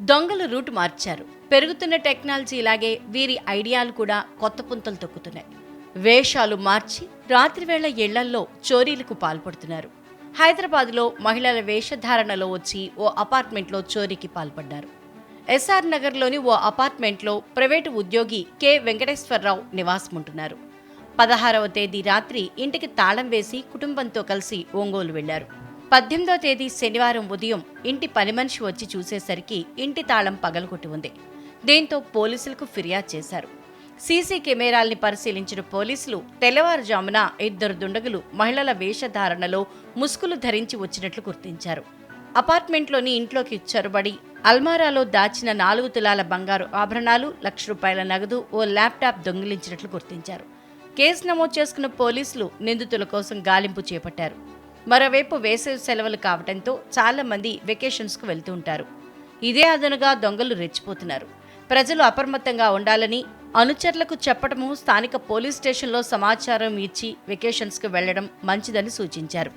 దొంగలు రూట్ మార్చారు. పెరుగుతున్న టెక్నాలజీ ఇలాగే వీరి ఐడియాలు కూడా కొత్త పుంతలు తొక్కుతున్నాయి. వేషాలు మార్చి రాత్రివేళ ఇళ్ళల్లో చోరీలకు పాల్పడుతున్నారు. హైదరాబాద్లో మహిళల వేషధారణలో వచ్చి ఓ అపార్ట్మెంట్లో చోరీకి పాల్పడ్డారు. ఎస్ఆర్ నగర్లోని ఓ అపార్ట్మెంట్లో ప్రైవేటు ఉద్యోగి కె. వెంకటేశ్వరరావు నివాసముంటున్నారు. పదహారవ తేదీ రాత్రి ఇంటికి తాళం వేసి కుటుంబంతో కలిసి ఒంగోలు వెళ్ళారు పద్దెనిమిదో తేదీ శనివారం ఉదయం ఇంటి పని మనిషి వచ్చి చూసేసరికి ఇంటి తాళం పగలగొట్టి ఉంది. దీంతో పోలీసులకు ఫిర్యాదు చేశారు. సీసీ కెమెరాల్ని పరిశీలించిన పోలీసులు తెల్లవారుజామున ఇద్దరు దుండగులు మహిళల వేషధారణలో ముసుగులు ధరించి వచ్చినట్లు గుర్తించారు. అపార్ట్మెంట్లోని ఇంట్లోకి చొరబడి అల్మారాలో దాచిన నాలుగు తులాల బంగారు ఆభరణాలు లక్ష రూపాయల నగదు ఓ ల్యాప్టాప్ దొంగిలించినట్లు గుర్తించారు. కేసు నమోదు చేసుకున్న పోలీసులు నిందితుల కోసం గాలింపు చేపట్టారు. మరోవైపు వేసవి సెలవులు కావడంతో చాలామంది వెకేషన్స్కు వెళ్తూ ఉంటారు. ఇదే అదనుగా దొంగలు రెచ్చిపోతున్నారు. ప్రజలు అప్రమత్తంగా ఉండాలని అనుచరులకు చెప్పడము స్థానిక పోలీస్ స్టేషన్లో సమాచారం ఇచ్చి వెకేషన్స్కు వెళ్ళడం మంచిదని సూచించారు.